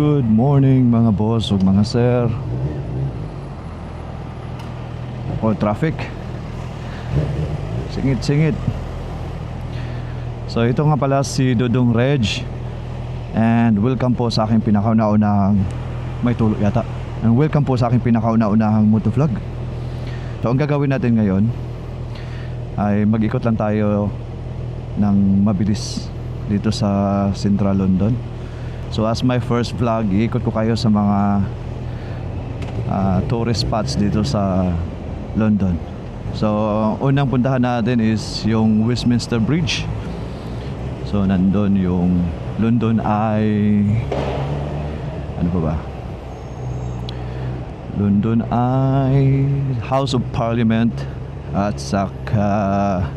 Good morning mga boss ug mga sir. O traffic. Singit-singit. So ito nga pala si Dudong Reg. And welcome po sa aking pinakauna-unahang may tulo yata. And welcome po sa aking pinakauna-unahang motovlog. So ang gagawin natin ngayon ay mag-ikot lang tayo ng mabilis dito sa Central London. So as my first vlog, iikot ko kayo sa mga ah, tourist spots dito sa London. So unang puntahan natin is yung Westminster Bridge. So nandun yung London Eye ano pa ba? London Eye House of Parliament at saka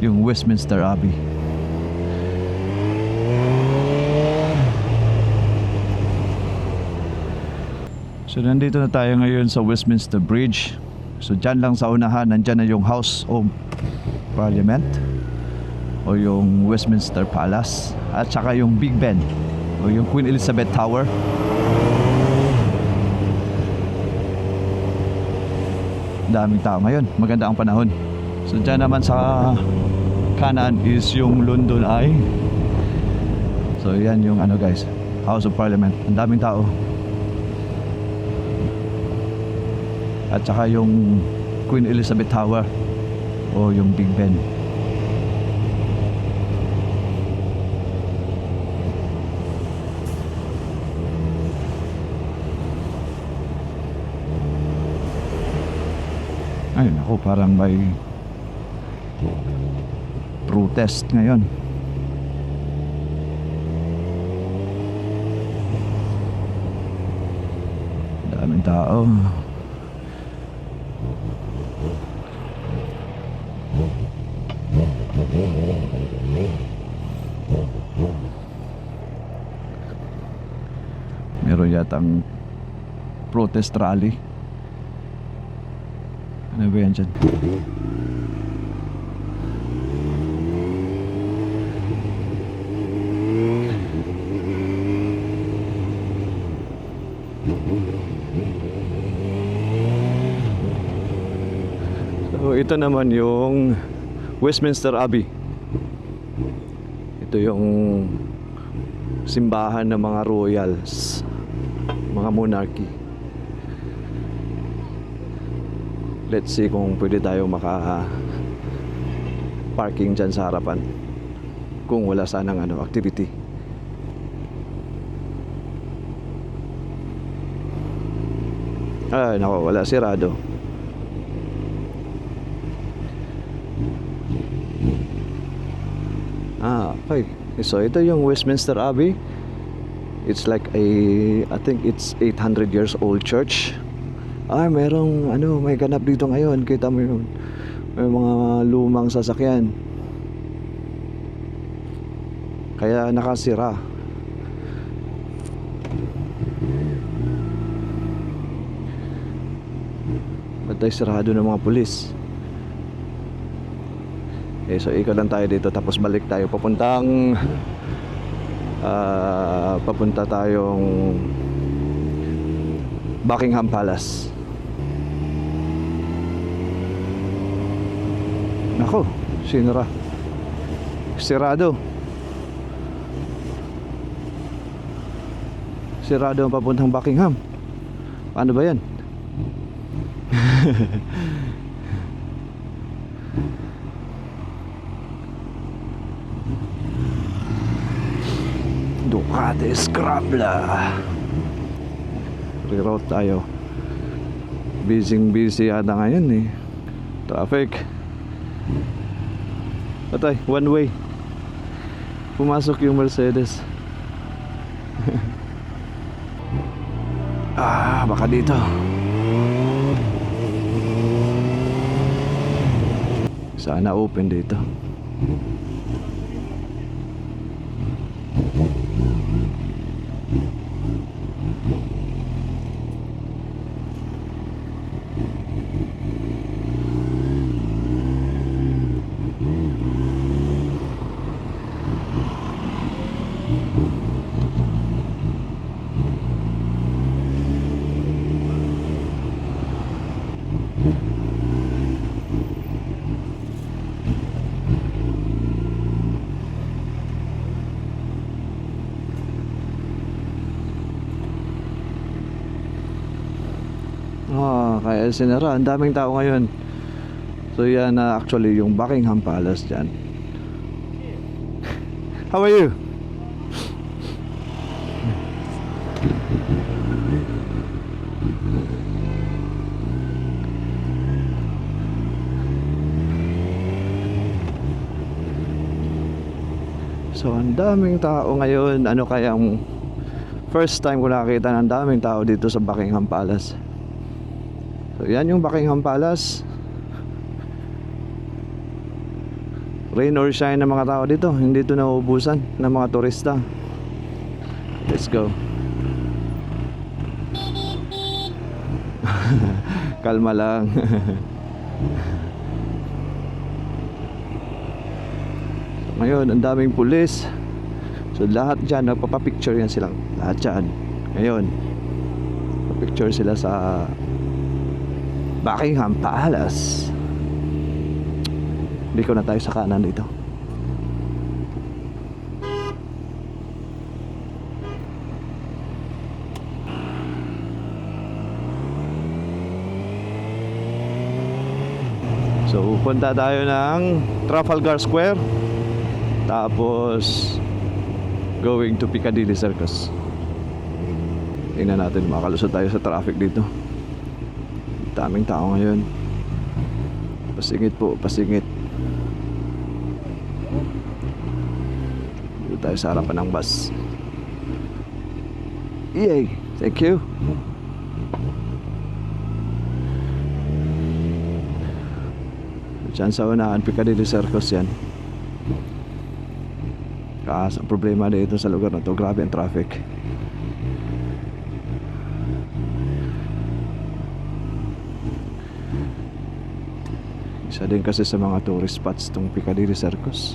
yung Westminster Abbey. So nandito na tayo ngayon sa Westminster Bridge. So dyan lang sa unahan, nandyan na yung House of Parliament o yung Westminster Palace at saka yung Big Ben o yung Queen Elizabeth Tower. Daming tao ngayon, maganda ang panahon. So dyan naman sa kanan is yung London Eye. So yan yung ano guys, House of Parliament. Ang daming tao. At saka yung Queen Elizabeth Tower o yung Big Ben. Ay nako, parang may protest ngayon. Daming tao. Meron yatang protest rally. Ano ba yan dyan? So ito naman yung Westminster Abbey. Ito yung simbahan ng mga royals, mga monarchy. Let's see kung pwede tayo maka parking dyan sa harapan kung wala sanang ano, activity. Ay, nako, wala sirado. Ah, okay. So ito yung Westminster Abbey. It's like a I think it's 800 years old church. Ah, merong ano, may ganap dito ngayon. Kita mo yun. May mga lumang sasakyan. Kaya nakasira. Ba't tayo sarado ng mga pulis? Okay, so ikot lang tayo dito tapos balik tayo papuntang ah, papunta tayong Buckingham Palace. Nako, sinara. Sirado. Sirado ang papuntang Buckingham. Paano ba yan? Ducati Scrambler Reroute tayo Busy busy yata ngayon eh. Traffic. Patay, one way. Pumasok yung Mercedes. Ah, baka dito. Sana open dito Ah, kaya sinara. Ang daming tao ngayon. So yan na actually yung Buckingham Palace dyan. How are you? So ang daming tao ngayon. Ano kayang first time ko nakakita ng daming tao dito sa Buckingham Palace. So yan yung Buckingham Palace. Rain or shine ng mga tao dito. Hindi ito nauubusan ng mga turista. Let's go. Kalma lang. Ngayon, ang daming pulis. So lahat dyan, nagpapapicture yan silang. Lahat dyan. Ngayon, picture sila sa Buckingham Palace. Hindi ko na tayo sa kanan dito. So, punta tayo ng Trafalgar Square. Tapos, going to Piccadilly Circus. Tingnan natin, makalusot tayo sa traffic dito. Daming tao ngayon. Pasingit po, pasingit. Dito tayo sa harapan ng bus. Yay! Thank you. Diyan sa unahan, Piccadilly Circus yan. Kaas ang problema dito sa lugar na to, grabe ang traffic. Isa din kasi sa mga tourist spots tong Piccadilly Circus.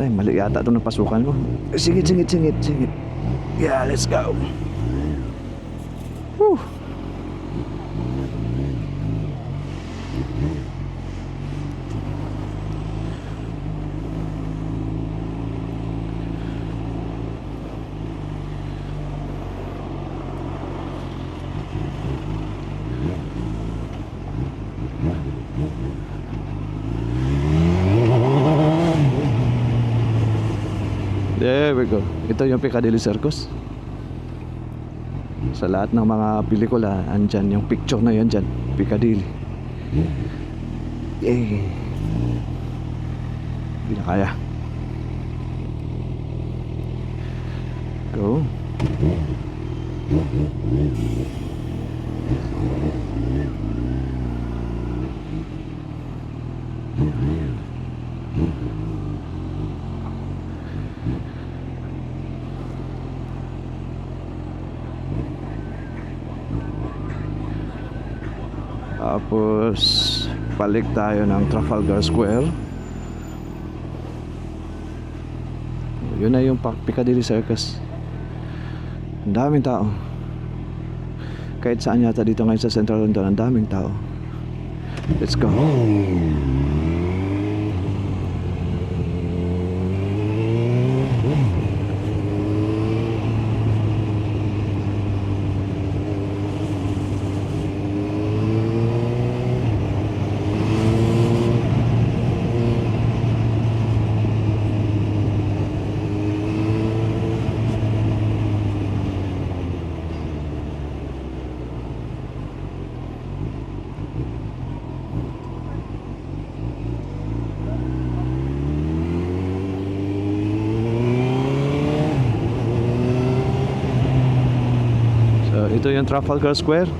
Tay, mali yata itong napasukan mo. Singit, singit, singit, singit. Yeah, let's go. We go. Ito yung Piccadilly Circus. Sa lahat ng mga pelikula, andyan yung picture na yan dyan. Piccadilly. Yay! Hindi na kaya. Go. Tapos balik tayo ng Trafalgar Square. Yun na yung Piccadilly Circus. Ang daming tao. Kahit saan yata dito ngayon sa Central London, ang daming tao. Let's go. So, ito yung Trafalgar Square.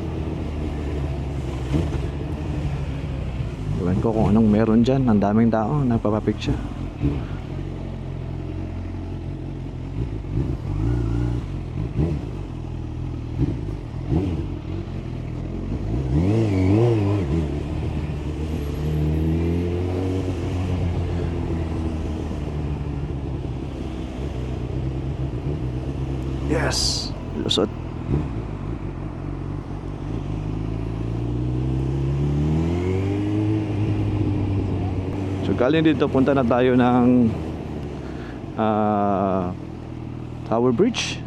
Iwan ko kung anong meron dyan. Ang daming tao. Nagpapapicture. Yes! Lusot. Galing dito, punta na tayo ng ah, Tower Bridge.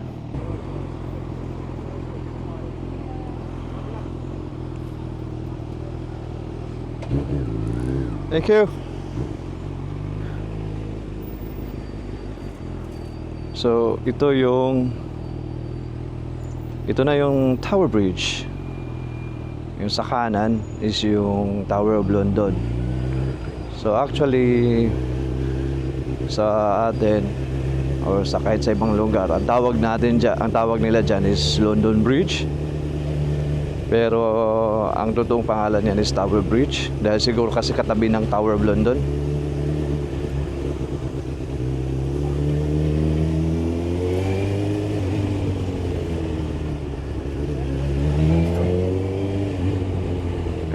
Thank you. So, ito yung ito na yung Tower Bridge. Yung sa kanan is yung Tower of London. So, actually sa atin or sa kahit sa ibang lugar, ang tawag natin dyan, ang tawag nila dyan is London Bridge. Pero ang totoong pangalan niyan is Tower Bridge dahil siguro kasi katabi ng Tower of London.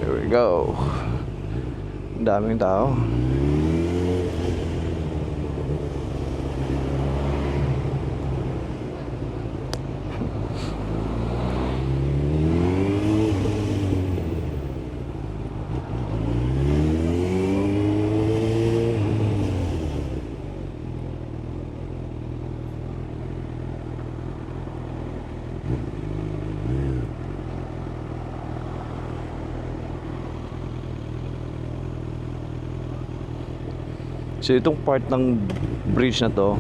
There we go. Daming tao. So itong part ng bridge na to,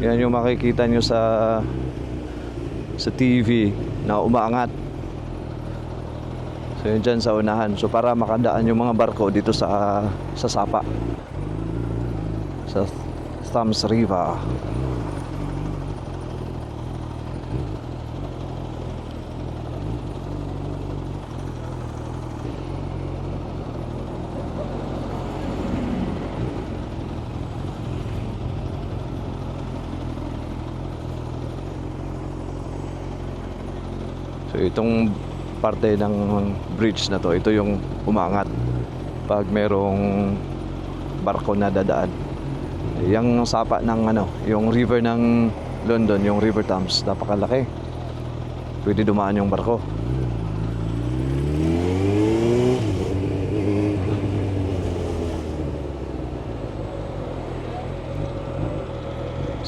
yan yung makikita nyo sa sa TV na umaangat. So yun dyan sa unahan. So para makadaan yung mga barko dito sa sa Sapa. Sa Thames River. So itong parte ng bridge na to, ito yung umangat pag merong barko na dadaan. Yung sapa ng ano, yung river ng London, yung River Thames, napakalaki. Pwede dumaan yung barko.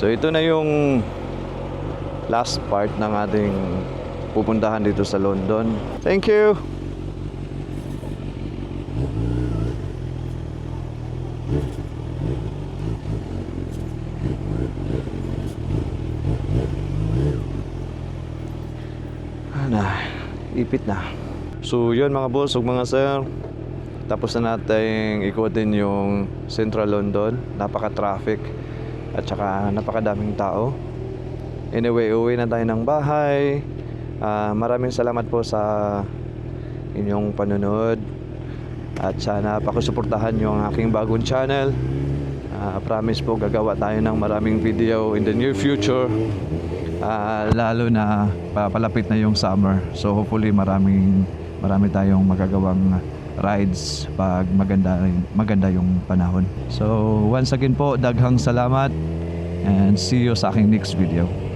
So ito na yung last part ng ating pupuntahan dito sa London. Thank you! na, ipit na. So yun mga boss ug mga sir, tapos na natin ikutin yung Central London. Napaka-traffic at saka napakadaming tao. Anyway, uwi na tayo ng bahay. Ah, maraming salamat po sa inyong panonood. At sana pakisuportahan yung aking bagong channel. Ah, promise po gagawa tayo ng maraming video in the near future. Ah, lalo na papalapit na yung summer. So hopefully maraming marami tayong magagawang rides pag maganda maganda yung panahon. So once again po daghang salamat and see you sa aking next video.